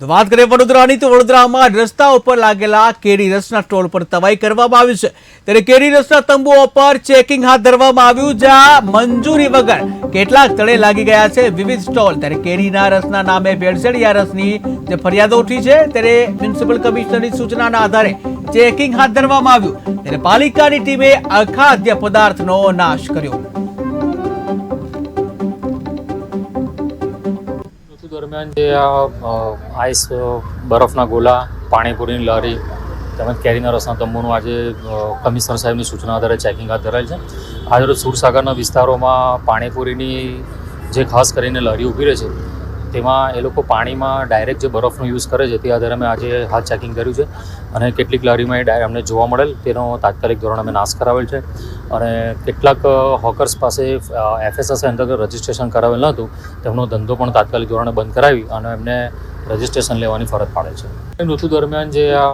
તો વાત કરીએ વડોદરાની, તો વડોદરામાં રસ્તા ઉપર લાગેલા કેરી રસના સ્ટોલ પર તવાઈ કરવામાં આવી છે. ત્યારે કેરી રસના તંબુઓ પર ચેકિંગ હાથ ધરવામાં આવ્યું, જ્યાં મંજૂરી વગર કેટલાક તળે લાગી ગયા છે વિવિધ સ્ટોલ. ત્યારે કેરીના રસના નામે ભેળસેળિયા રસની જે ફરિયાદો ઉઠી છે, ત્યારે મ્યુનિસિપલ કમિશનરની સૂચનાના આધારે ચેકિંગ હાથ ધરવામાં આવ્યું. ત્યારે પાલિકાની ટીમે અખાદ્ય પદાર્થનો નાશ કર્યો. ઋતુ દરમિયાન જે આઈસ બરફના ગોલા, પાણીપુરીની લારી તેમજ કેરીના રસના તંબુનું આજે કમિશનર સાહેબની સૂચના આધારે ચેકિંગ હાથ ધરાયેલ છે. આજે સુરસાગરના વિસ્તારોમાં પાણીપુરીની જે ખાસ કરીને લારી ઊભી રહે છે તેમાં એ લોકો પાણીમાં ડાયરેક્ટ જે બરફનો યુઝ કરે છે, તે આધારે અમે આજે હાથ ચેકિંગ કર્યું છે. અને કેટલીક લારીમાં એ અમને જોવા મળેલ, તેનો તાત્કાલિક ધોરણે અમે નાશ કરાવેલ છે. અને કેટલાક હોકર્સ પાસે એફએસએસ અંતર્ગત રજિસ્ટ્રેશન કરાવેલ ન હતું, તેમનો ધંધો પણ તાત્કાલિક ધોરણે બંધ કરાવી અને એમને રજિસ્ટ્રેશન લેવાની ફરજ પાડે છે. ઋતુ દરમિયાન જે આ